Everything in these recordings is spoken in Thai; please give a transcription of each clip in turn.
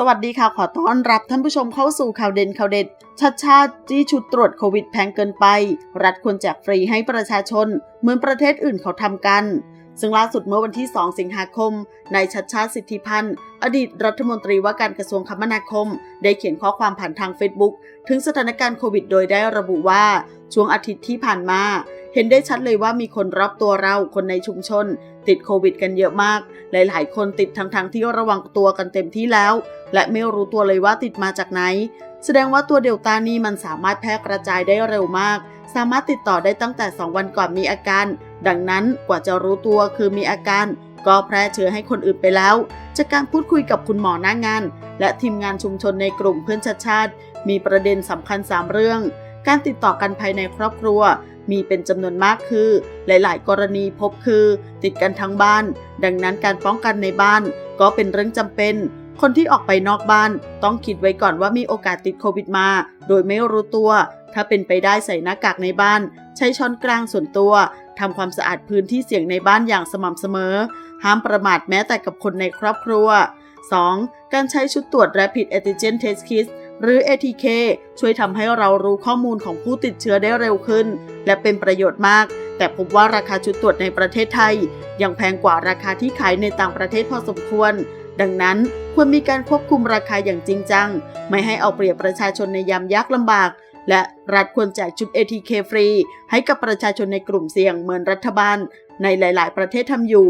สวัสดีค่ะ ขอต้อนรับท่านผู้ชมเข้าสู่ข่าวเด่นข่าวเด็ดชัดชาติจี้ชุดตรวจโควิดแพงเกินไป รัฐควรแจกฟรีให้ประชาชน เหมือนประเทศอื่นเขาทำกัน ซึ่งล่าสุดเมื่อวันที่ 2 สิงหาคมนายชัดชาติสิทธิพันธ์ อดีตรัฐมนตรีว่าการกระทรวงคมนาคม ได้เขียนข้อความผ่านทางเฟซบุ๊กถึงสถานการณ์โควิดโดยได้ระบุว่าช่วงอาทิตย์ที่ผ่านมา เห็นได้ชัดเลยว่ามีคนรอบตัวเราคนในชุมชน ติดโควิดกันเยอะมาก หลาย ๆ คนติดทั้งๆทที่ระวังตัวกันเต็มที่แล้ว และไม่รู้ตัวเลยว่าติดมาจากไหน แสดงว่าตัวเดลต้านี้มันสามารถแพร่กระจายได้เร็วมาก สามารถติดต่อได้ตั้งแต่ 2 วันก่อนมีอาการ ดังนั้นกว่าจะรู้ตัวคือมีอาการ ก็แพร่เชื้อให้คนอื่นไปแล้ว จากการพูดคุยกับคุณหมอหน้างาน และทีมงานชุมชนในกลุ่มเพื่อนชาติชาติ มีประเด็นสำคัญ 3 เรื่องการติดต่อกันภายในครอบครัว มีเป็นจำนวนมากคือ หลาย ๆ กรณีพบคือ ติดกันทั้งบ้าน ดังนั้นการป้องกันในบ้าน ก็เป็นเรื่องจำเป็น คนที่ออกไปนอกบ้าน ต้องคิดไว้ก่อนว่ามีโอกาสติดโควิดมา โดยไม่รู้ตัว ถ้าเป็นไปได้ใส่หน้ากากในบ้าน ใช้ช้อนกลางส่วนตัวทำความสะอาดพื้นที่เสี่ยงในบ้านอย่างสม่ำเสมอ ห้ามประมาทแม้แต่กับคนในครอบครัว 2. การใช้ชุดตรวจ Rapid Antigen Test Kit หรือ ATK ช่วยทำให้เรารู้ข้อมูลของผู้ติดเชื้อได้เร็วขึ้น และเป็นประโยชน์มาก แต่พบว่าราคาชุดตรวจในประเทศไทย ยังแพงกว่าราคาที่ขายในต่างประเทศพอสมควร ดังนั้นควรมีการควบคุมราคาอย่างจริงจัง ไม่ให้เอาเปรียบประชาชนในยามยากลำบาก และรัฐควรแจกชุด ATK ฟรี ให้กับประชาชนในกลุ่มเสี่ยงเหมือนรัฐบาล ในหลาย ๆ ประเทศทำอยู่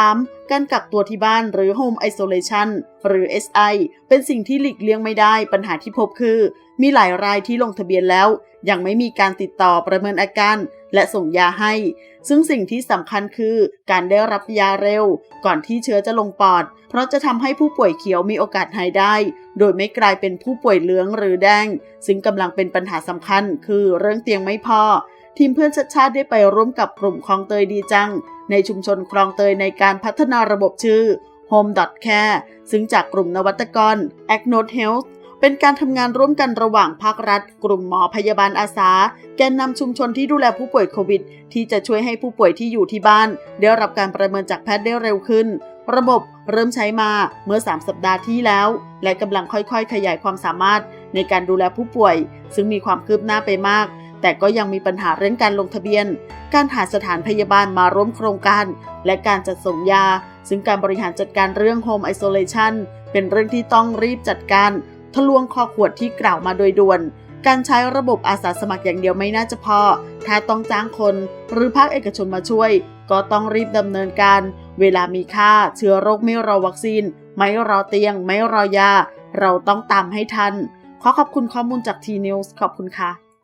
3. การกักตัวที่บ้านหรือ Home Isolation หรือ SI เป็นสิ่งที่หลีกเลี่ยงไม่ได้ปัญหาที่พบคือ มีหลายรายที่ลงทะเบียนแล้ว ยังไม่มีการติดต่อประเมินอาการ และส่งยาให้ ซึ่งสิ่งที่สำคัญคือ การได้รับยาเร็ว ก่อนที่เชื้อจะลงปอด เพราะจะทำให้ผู้ป่วยเขียวมีโอกาสหายได้ โดยไม่กลายเป็นผู้ป่วยเหลืองหรือแดง ซึ่งกำลังเป็นปัญหาสำคัญ คือเรื่องเตียงไม่พอ ทีมเพื่อนชัดชาติได้ไปร่วมกับกลุ่มคลองเตยดีจัง ในชุมชนคลองเตยในการพัฒนาระบบชื่อ Home Care ซึ่งจากกลุ่มนวัตกร a c n o t Health เป็นการทำงานร่วมกันระหว่างภาครัฐ กลุ่มหมอพยาบาลอาสา แกนนำชุมชนที่ดูแลผู้ป่วยโควิด ที่จะช่วยให้ผู้ป่วยที่อยู่ที่บ้าน ได้รับการประเมินจากแพทย์ได้เร็วขึ้น ระบบเริ่มใช้มาเมื่อ 3 สัปดาห์ที่แล้ว และกำลังค่อยๆ ขยายความสามารถในการดูแลผู้ป่วย ซึ่งมีความคืบหน้าไปมาก แต่ก็ยังมีปัญหาเรื่องการลงทะเบียน การหาสถานพยาบาลมาร่วมโครงการ และการจัดส่งยา ซึ่งการบริหารจัดการเรื่อง Home Isolation เป็นเรื่องที่ต้องรีบจัดการ ทะลวงคอขวดที่กล่าวมาโดยด่วน การใช้ระบบอาสาสมัครอย่างเดียวไม่น่าจะพอ ถ้าต้องจ้างคนหรือภาคเอกชนมาช่วย ก็ต้องรีบดำเนินการ เวลามีค่า เชื้อโรคไม่รอวัคซีน ไม่รอเตียง ไม่รอยา เราต้องตามให้ทัน ขอขอบคุณข้อมูลจากทีนิวส์ขอบคุณค่ะ